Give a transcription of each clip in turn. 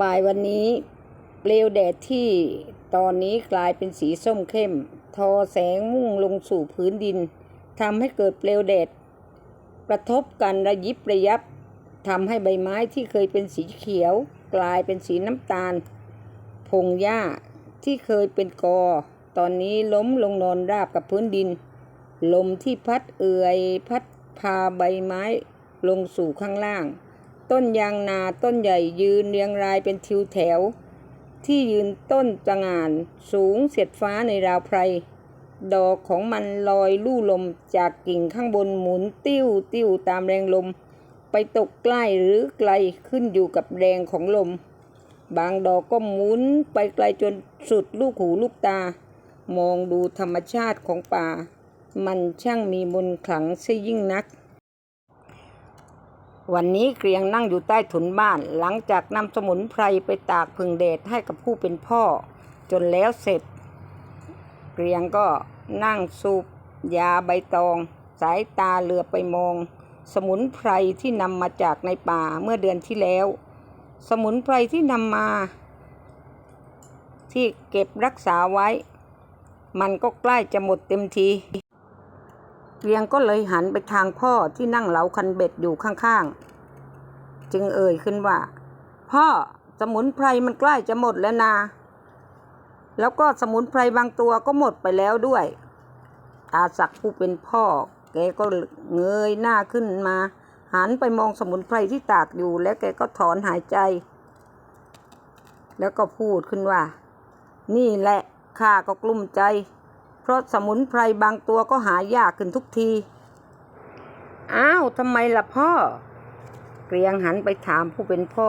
บ่ายวันนี้ เปลวแดดที่ตอนนี้กลายเป็นสีส้มเข้ม ทอแสงมุ่งลงสู่พื้นดินทำให้เกิดเปลวแดดกระทบกันระยิบระยับทำให้ใบไม้ที่เคยเป็นสีเขียว กลายเป็นสีน้ำตาล พงหญ้าที่เคยเป็นกอ ตอนนี้ล้มลงนอนราบกับพื้นดิน ลมที่พัดเอื่อยพัดพาใบไม้ลงสู่ข้างล่าง ต้นยางนาต้นใหญ่ยืนเรียงรายเป็นทิวแถว ที่ยืนต้นตะงานสูงเสียดฟ้าในราวไพร ดอกของมันลอยลู่ลมจากกิ่งข้างบนหมุนติ้วติ้วตามแรงลม ไปตกใกล้หรือไกลขึ้นอยู่กับแรงของลม บางดอกก็หมุนไปไกลจนสุดลูกหูลูกตา มองดูธรรมชาติของป่า มันช่างมีมนขลังซะยิ่งนัก วันนี้เกรียงนั่งอยู่ใต้ถุนบ้าน หลังจากนำสมุนไพรไปตากพึ่งแดดให้กับผู้เป็นพ่อ จนแล้วเสร็จ เกรียงก็นั่งสูบยาใบตอง สายตาเหลือไปมอง สมุนไพรที่นำมาจากในป่าเมื่อเดือนที่แล้ว สมุนไพรที่นำมา ที่เก็บรักษาไว้ มันก็ใกล้จะหมดเต็มที เกรียงก็เลยหันไปทางพ่อที่นั่งเหลาคันเบ็ดอยู่ข้างๆ จึงเอ่ยขึ้นว่า พ่อสมุนไพรมันใกล้จะหมดแล้วนา แล้วก็สมุนไพรบางตัวก็หมดไปแล้วด้วยตาศักผู้เป็นพ่อ แกก็เงยหน้าขึ้นมา หันไปมองสมุนไพรที่ตากอยู่แล้วแกก็ถอนหายใจ แล้วก็พูดขึ้นว่า นี่แหละข้าก็กลุ้มใจ เพราะสมุนไพรบางตัวก็หายากขึ้นทุกที อ้าวทำไมล่ะพ่อ เกรียงหันไปถามผู้เป็นพ่อ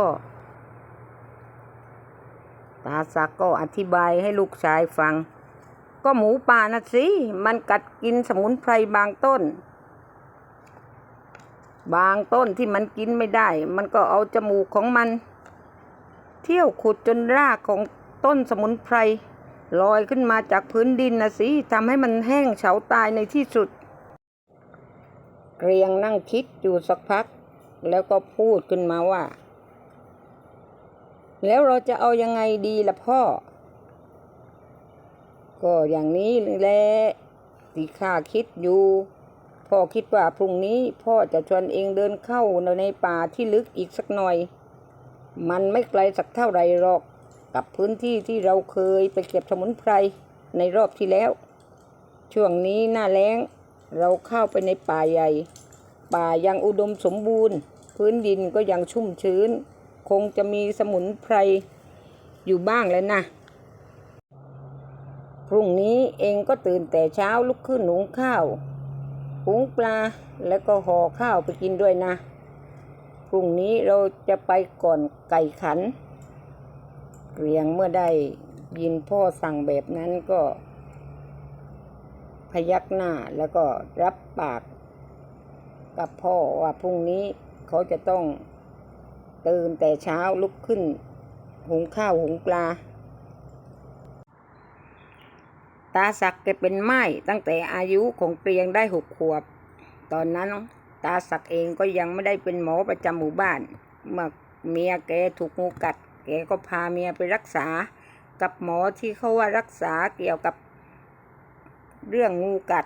ตาสักก็อธิบายให้ลูกชายฟัง ก็หมูป่านะสิ มันกัดกินสมุนไพรบางต้น บางต้นที่มันกินไม่ได้ มันก็เอาจมูกของมัน เที่ยวขุดจนรากของต้นสมุนไพร ลอยขึ้นมาจากพื้นดินนะสิทำให้มันแห้งเฉาตายในที่สุด เกรียงนั่งคิดอยู่สักพัก แล้วก็พูดขึ้นมาว่า แล้วเราจะเอายังไงดีล่ะพ่อ ก็อย่างนี้แหละที่ข้าคิดอยู่ พ่อคิดว่าพรุ่งนี้พ่อจะชวนเองเดินเข้าในป่าที่ลึกอีกสักหน่อย มันไม่ไกลสักเท่าไรหรอก กับพื้นที่ที่เราเคยไปเก็บสมุนไพรในรอบที่แล้ว ช่วงนี้หน้าแล้ง เราเข้าไปในป่าใหญ่ ป่ายังอุดมสมบูรณ์ พื้นดินก็ยังชุ่มชื้น คงจะมีสมุนไพรอยู่บ้างแล้วนะพรุ่งนี้เองก็ตื่นแต่เช้าลุกขึ้นหุงข้าวหุงปลาแล้วก็ห่อข้าวไปกินด้วยนะ พรุ่งนี้เราจะไปก่อนไก่ขัน เกรียงเมื่อได้ยินพ่อสั่งแบบนั้นก็ พยักหน้าแล้วก็รับปาก กับพ่อว่าพรุ่งนี้เขาจะต้องตื่นแต่เช้าลุกขึ้น หุงข้าวหุงปลา ตาศักดิ์แกเป็นไม้ตั้งแต่อายุของเกรียงได้หกขวบ ตอนนั้นตาศักดิ์เองก็ยังไม่ได้เป็นหมอประจำหมู่บ้านเมื่อเมียแกถูกงูกัด แกก็พาเมียไปรักษากับหมอที่เขาว่ารักษาเกี่ยวกับเรื่องงูกัด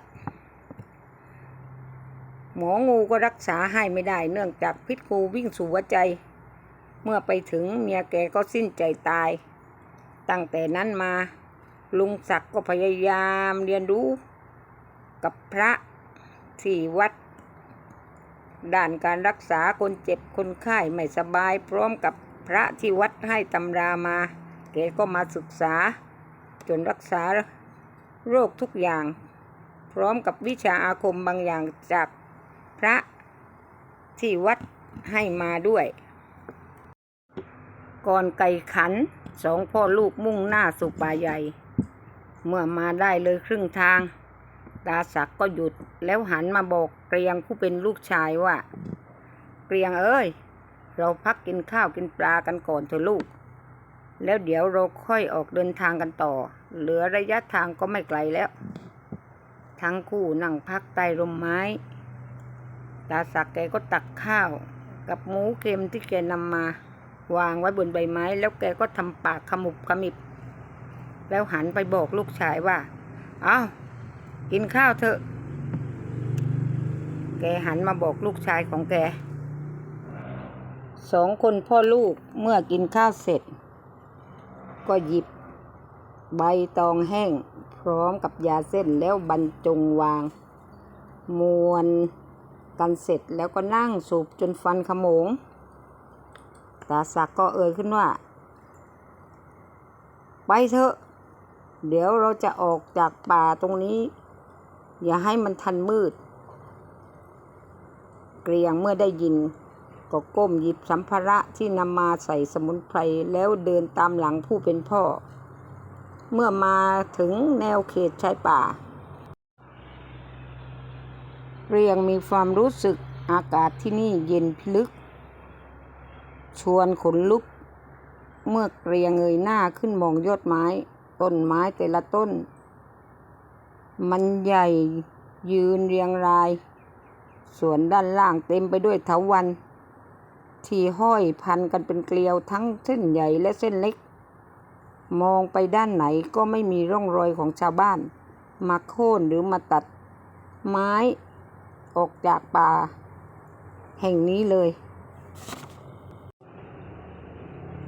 หมองูก็รักษาให้ไม่ได้ เนื่องจากพิษงูวิ่งสู่หัวใจ เมื่อไปถึงเมียแกก็สิ้นใจตาย ตั้งแต่นั้นมาลุงศักดิ์ก็พยายามเรียนรู้กับพระที่วัด ด้านการรักษาคนเจ็บคนไข้ไม่สบายพร้อมกับ พระที่วัดให้ตำรามาแกก็มาศึกษา จนรักษาโรคทุกอย่าง พร้อมกับวิชาอาคมบางอย่างจากพระที่วัดให้มาด้วย ก่อนไก่ขันสองพ่อลูกมุ่งหน้าสู่ป่าใหญ่ เมื่อมาได้เลยครึ่งทาง ตาศักก์ก็หยุดแล้วหันมาบอกเกรียงผู้เป็นลูกชายว่า เกรียงเอ้ย เราพักกินข้าวกินปลากันก่อนเถอะลูก แล้วเดี๋ยวเราค่อยออกเดินทางกันต่อ เหลือระยะทางก็ไม่ไกลแล้ว ทั้งคู่นั่งพักใต้ร่มไม้ ตาศักแกก็ตักข้าว กับหมูเค็มที่แกนำมา วางไว้บนใบไม้ แล้วแกก็ทำปากขมุบขมิบ แล้วหันไปบอกลูกชายว่า เอา้า กินข้าวเถอะ แกหันมาบอกลูกชายของแก สองคนพ่อลูกเมื่อกินข้าวเสร็จ ก็หยิบใบตองแห้งพร้อมกับยาเส้นแล้วบรรจงวาง มวนกันเสร็จแล้วก็นั่งสูบจนฟันขโมง ตาสักก็เอ่ยขึ้นว่า ไปเถอะ เดี๋ยวเราจะออกจากป่าตรงนี้ อย่าให้มันทันมืด เกรียงเมื่อได้ยิน ก็ก้มหยิบสัมภาระที่นำมาใส่สมุนไพรแล้วเดินตามหลังผู้เป็นพ่อ เมื่อมาถึงแนวเขตชายป่า เรียงมีความรู้สึกอากาศที่นี่เย็นพลึก ชวนขนลุก เมื่อเรียงเงยหน้าขึ้นมองยอดไม้ ต้นไม้แต่ละต้น มันใหญ่ยืนเรียงราย ส่วนด้านล่างเต็มไปด้วยเถาวัน ที่ห้อยพันกันเป็นเกลียวทั้งเส้นใหญ่และเส้นเล็ก มองไปด้านไหนก็ไม่มีร่องรอยของชาวบ้าน มาโค่นหรือมาตัด ไม้ออกจากป่า แห่งนี้เลย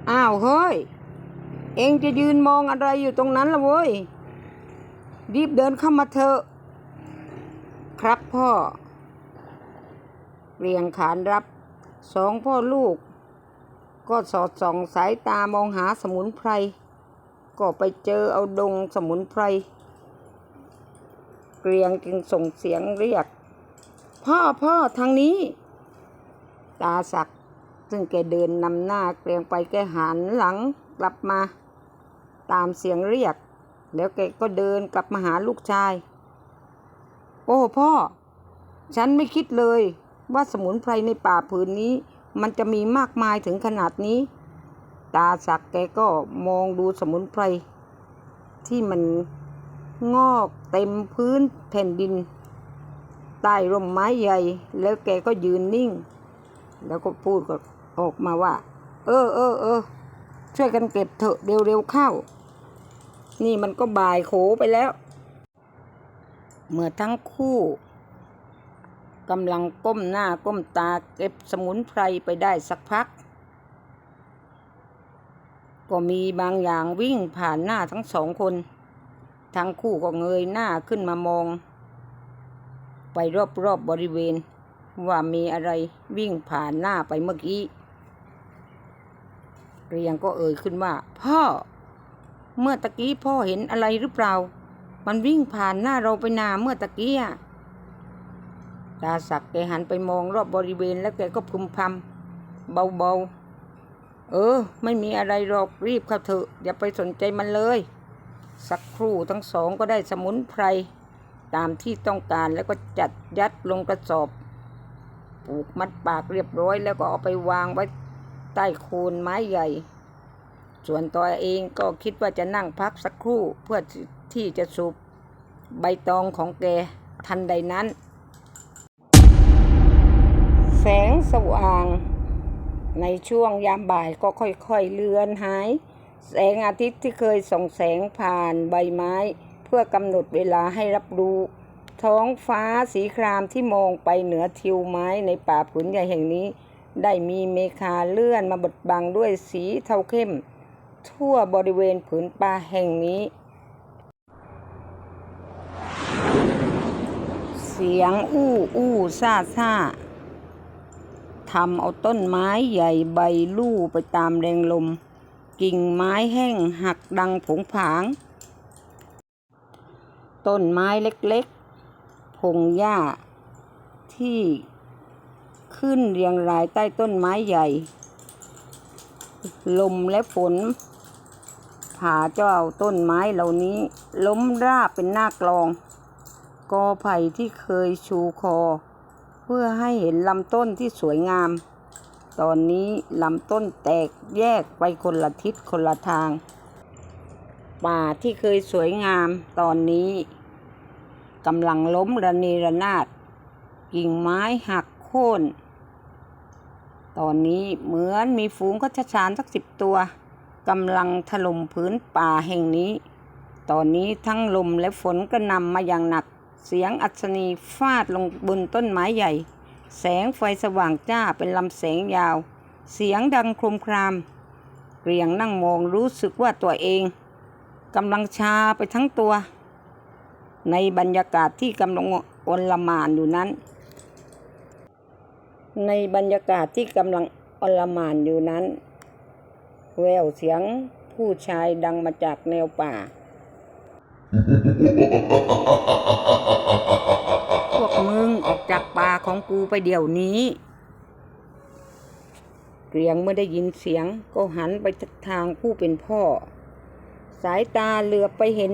อ้าวเฮ้ย เองจะยืนมองอะไรอยู่ตรงนั้นล่ะเว้ย รีบเดินเข้ามาเถอะ ครับพ่อ เรียงขานรับ สองพ่อลูก ก็สอดส่องสายตามองหาสมุนไพร ก็ไปเจอเอาดงสมุนไพร เกรียงจึงส่งเสียงเรียก พ่อพ่อทางนี้ ตาสักซึ่งแกเดินนำหน้าเกรียงไปแกหันหลังกลับมา ตามเสียงเรียก แล้วแกก็เดินกลับมาหาลูกชาย โอ้พ่อ ฉันไม่คิดเลย ว่าสมุนไพรในป่าผืนนี้ มันจะมีมากมายถึงขนาดนี้ ตาสักแกก็มองดูสมุนไพร ที่มันงอกเต็มพื้นแผ่นดิน ใต้ร่มไม้ใหญ่ แล้วแกก็ยืนนิ่ง แล้วก็พูดก็ออกมาว่า เออเออเออช่วยกันเก็บเถอะเร็วๆเข้า นี่มันก็บ่ายโขไปแล้ว เมื่อทั้งคู่ กำลังก้มหน้าก้มตาเก็บสมุนไพรไปได้สักพัก ก็มีบางอย่างวิ่งผ่านหน้าทั้งสองคน ทั้งคู่ก็เงยหน้าขึ้นมามอง ไปรอบๆบบริเวณ ว่ามีอะไรวิ่งผ่านหน้าไปเมื่อกี้ เรียงก็เอ่ยขึ้นว่า พ่อ เมื่อตะกี้พ่อเห็นอะไรหรือเปล่า มันวิ่งผ่านหน้าเราไปนาเมื่อตะกี้อะ ตาสักแกหันไปมองรอบบริเวณแล้วแกก็พึมพำเบาๆ เออ ไม่มีอะไรหรอกรีบเข้าเถอะ อย่าไปสนใจมันเลย สักครู่ทั้งสองก็ได้สมุนไพร ตามที่ต้องการแล้วก็จัดยัดลงกระสอบปลูกมัดปากเรียบร้อย แล้วก็เอาไปวางไว้ใต้โคนไม้ใหญ่ ส่วนตัวเองก็คิดว่าจะนั่งพักสักครู่เพื่อที่จะสูบใบตองของแกทันใดนั้น งสว่าง ในช่วงยามบ่ายก็ค่อยๆเลือนหาย แสงอาทิตย์ที่เคยส่องแสงผ่านใบไม้ เพื่อกำหนดเวลาให้รับรู้ ท้องฟ้าสีครามที่มองไปเหนือทิวไม้ในป่าผืนใหญ่แห่งนี้ ได้มีเมฆาเลื่อนมาบดบังด้วยสีเทาเข้ม ทั่วบริเวณผืนป่าแห่งนี้เสียงอู้อู้ซาซา ทำเอาต้นไม้ใหญ่ใบลู่ไปตามแรงลม กิ่งไม้แห้งหักดังผงผาง ต้นไม้เล็กๆ พงหญ้า ที่ขึ้นเรียงรายใต้ต้นไม้ใหญ่ ลมและฝนผ่าเจ้าต้นไม้เหล่านี้ ล้มราบเป็นหน้ากลอง กอไผ่ที่เคยชูคอ เพื่อให้เห็นลำต้นที่สวยงาม ตอนนี้ลำต้นแตกแยกไปคนละทิศคนละทาง ป่าที่เคยสวยงามตอนนี้กำลังล้มระเนระนาด กิ่งไม้หักโค่น ตอนนี้เหมือนมีฝูงก็ชฉานสักสิบตัวกำลังถล่มพื้นป่าแห่งนี้ ตอนนี้ทั้งลมและฝนกระนำมาอย่างหนัก เสียงอัศนีฟาดลงบนต้นไม้ใหญ่ แสงไฟสว่างจ้าเป็นลำแสงยาว เสียงดังโครมครามเกรียงนั่งมองรู้สึกว่าตัวเองกำลังชาไปทั้งตัว ในบรรยากาศที่กำลังอลหมานอยู่นั้น ในบรรยากาศที่กำลังอลหมานอยู่นั้น แววเสียงผู้ชายดังมาจากแนวป่า พวกมึงออกจากป่าของกูไปเดี๋ยวนี้ เกรียงเมื่อได้ยินเสียงก็หันไปทางผู้เป็นพ่อ สายตาเหลือบไปเห็น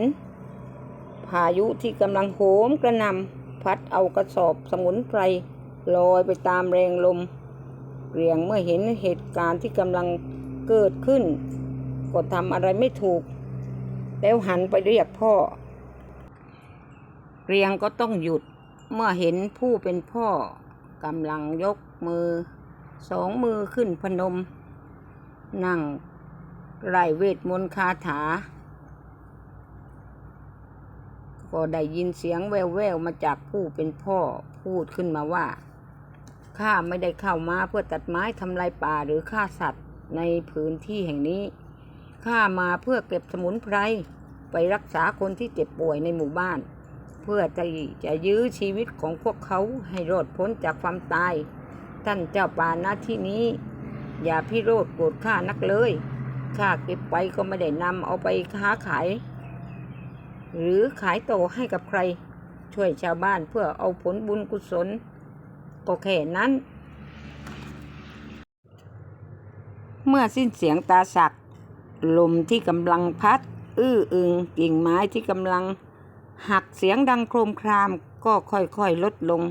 พายุที่กำลังโหมกระหนำพัดเอากระสอบสมุนไพรลอยไปตามแรงลม เกรียงเมื่อเห็นเหตุการณ์ที่กำลังเกิดขึ้น ก็ทำอะไรไม่ถูก แล้วหันไปเรียกพ่อ เรียงก็ต้องหยุดเมื่อเห็นผู้เป็นพ่อกำลังยกมือ สองมือขึ้นพนม นั่งไร่เวทมนต์คาถา ก็ได้ยินเสียงแว่วๆมาจากผู้เป็นพ่อพูดขึ้นมาว่าข้าไม่ได้เข้ามาเพื่อตัดไม้ทำลายป่าหรือฆ่าสัตว์ในพื้นที่แห่งนี้ ข้ามาเพื่อเก็บสมุนไพรไปรักษาคนที่เจ็บป่วยในหมู่บ้าน เพื่อจะจะยื้อชีวิตของพวกเขาให้รอดพ้นจากความตาย ท่านเจ้าป่าณที่นี้ อย่าพิโรธโกรธข้านักเลยข้าเก็บไปก็ไม่ได้นำเอาไปค้าขาย หรือขายโตให้กับใคร ช่วยชาวบ้านเพื่อเอาผลบุญกุศล ก็แค่นั้น เมื่อสิ้นเสียงตาสัก ลมที่กำลังพัด อื้ออึงกิ่งไม้ที่กำลัง หักเสียงดังโครมครามก็ค่อยๆลดลง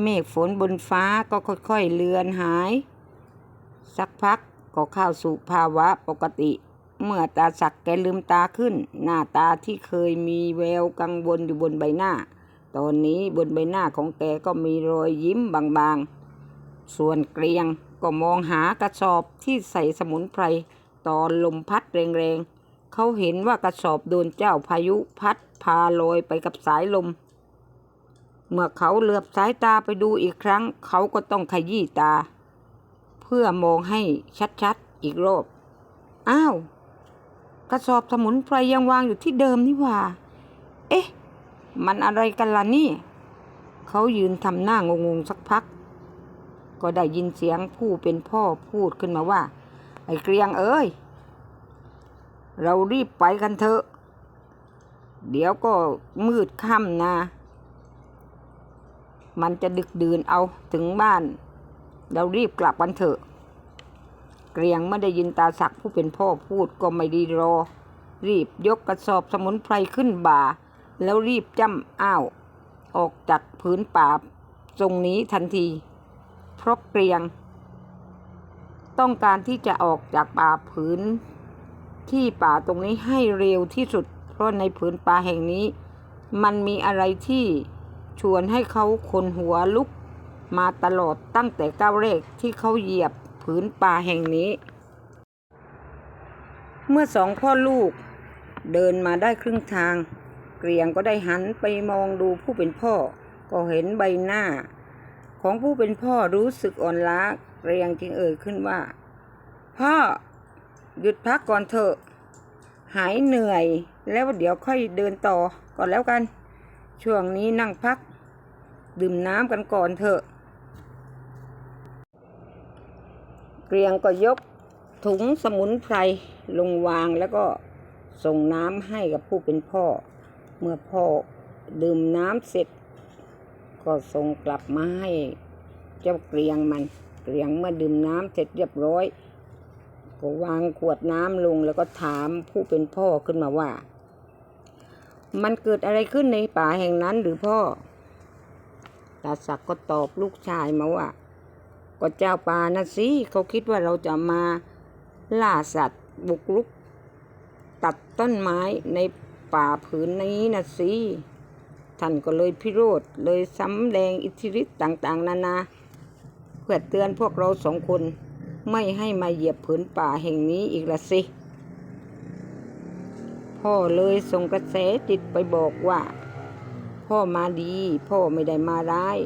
เมฆฝนบนฟ้าก็ค่อยๆเลือนหาย สักพักก็เข้าสู่ภาวะปกติ เมื่อตาสักแกลืมตาขึ้น หน้าตาที่เคยมีแววกังวลอยู่บนใบหน้า ตอนนี้บนใบหน้าของแกก็มีรอยยิ้มบางๆ ส่วนเกรียงก็มองหากระสอบที่ใส่สมุนไพร ตอนลมพัดแรงๆ เขาเห็นว่ากระสอบโดนเจ้าพายุพัดพาลอยไปกับสายลม เมื่อเขาเหลือบสายตาไปดูอีกครั้ง เขาก็ต้องขยี้ตา เพื่อมองให้ชัดๆอีกรอบ อ้าว กระสอบสมุนไพรยังวางอยู่ที่เดิมนี่ว่า เอ๊ะ มันอะไรกันล่ะนี่ เขายืนทำหน้างงๆสักพัก ก็ได้ยินเสียงผู้เป็นพ่อพูดขึ้นมาว่า ไอ้เกรียงเอ้ย เรารีบไปกันเถอะ เดี๋ยวก็มืดค่ำนะ มันจะดึกดื่นเอาถึงบ้าน เรารีบกลับกันเถอะ เกรียงไม่ได้ยินตาศักผู้เป็นพ่อพูดก็ไม่ดีรอ รีบยกกระสอบสมุนไพรขึ้นบ่า แล้วรีบจ้ำอ้าว ออกจากพื้นป่าตรงนี้ทันที เพราะเกรียง ต้องการที่จะออกจากป่าผืน ที่ป่าตรงนี้ให้เร็วที่สุด เพราะในผืนป่าแห่งนี้ มันมีอะไรที่ชวนให้เขาคนหัวลุกมาตลอดตั้งแต่ก้าวแรกที่เขาเหยียบผืนป่าแห่งนี้ เมื่อสองพ่อลูกเดินมาได้ครึ่งทาง เกรียงก็ได้หันไปมองดูผู้เป็นพ่อ ก็เห็นใบหน้า ของผู้เป็นพ่อรู้สึกอ่อนล้า เกรียงจึงเอ่ยขึ้นว่า พ่อหยุดพักก่อนเถอะ หายเหนื่อยแล้วเดี๋ยวค่อยเดินต่อก่อนแล้วกัน ช่วงนี้นั่งพัก ดื่มน้ำกันก่อนเถอะเกรียงก็ยกถุงสมุนไพรลงวางแล้วก็ส่งน้ำให้กับผู้เป็นพ่อ เมื่อพ่อดื่มน้ำเสร็จ ก็ส่งกลับมาให้เจ้าเกรียงมัน เกรียงเมื่อดื่มน้ำเสร็จเรียบร้อยก็วางขวดน้ำลงแล้วก็ถามผู้เป็นพ่อขึ้นมาว่า มันเกิดอะไรขึ้นในป่าแห่งนั้นหรือพ่อตาศักดิ์ก็ตอบลูกชายมาว่า ก็เจ้าป่านะสิเขาคิดว่าเราจะมาล่าสัตว์บุกรุก ตัดต้นไม้ในป่าผืนนี้นะสิท่านก็เลยพิโรธเลยสำแดงอิทธิฤทธิ์ต่าง ๆ นานาเพื่อ พื่อเตือนพวกเราสองคน ไม่ให้มาเหยียบผืนป่าแห่งนี้อีกละสิ พ่อเลยส่งกระแสจิตไปบอกว่า พ่อมาดี พ่อไม่ได้มาร้าย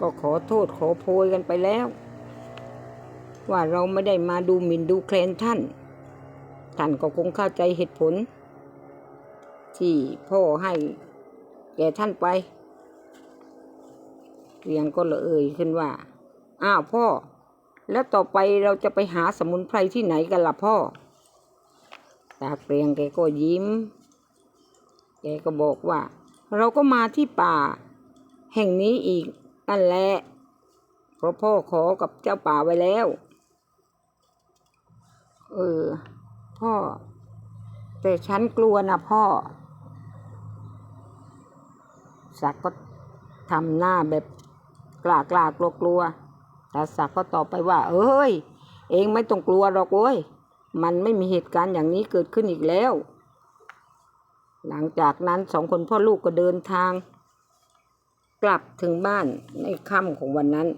ก็ขอโทษขอโพยกันไปแล้ว ว่าเราไม่ได้มาดูหมิ่นดูแคลนท่าน ท่านก็คงเข้าใจเหตุผล ที่พ่อให้แก่ท่านไปเรียงก็เลยเอ่ยขึ้นว่า อ้าวพ่อ แล้วต่อไปเราจะไปหาสมุนไพรที่ไหนกันล่ะพ่อ ตาเปรียงแกก็ยิ้ม แกก็บอกว่า เราก็มาที่ป่า แห่งนี้อีกนั่นแหละเพราะพ่อขอกับเจ้าป่าไว้แล้ว เออ พ่อ แต่ฉันกลัวนะพ่อศักดิ์ก็ทำหน้าแบบกล้ากล้ากลัวกลัว ต่ศักก็ตอบไปว่า เอ้ย เองไม่ต้องกลัวหรอกเว้ย มันไม่มีเหตุการณ์อย่างนี้เกิดขึ้นอีกแล้ว หลังจากนั้นสองคนพ่อลูกก็เดินทาง กลับถึงบ้านในค่ำของวันนั้น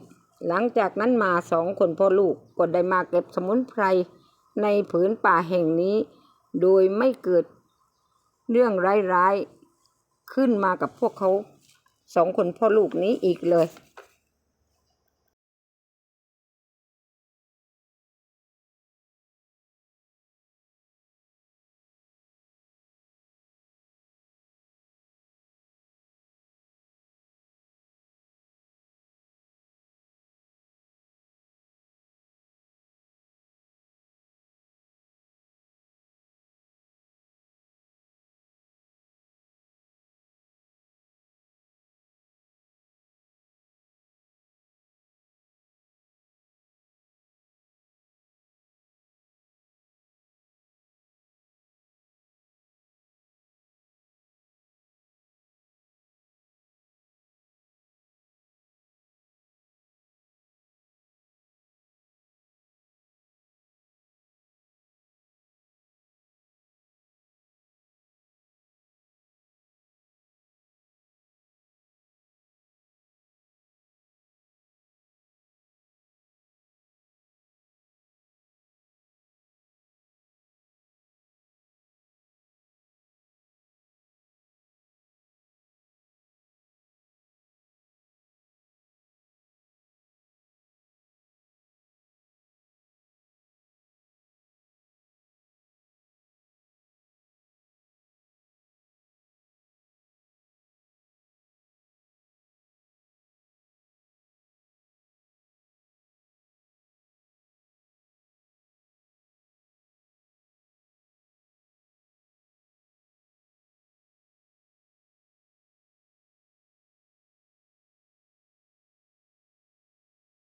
หลังจากนั้นมาสองคนพ่อลูกก็ได้มาเก็บสมุนไพรในผืนป่าแห่งนี้ โดยไม่เกิดเรื่องร้ายๆขึ้นมากับพวกเขาสองคนพ่อลูกนี้อีกเลย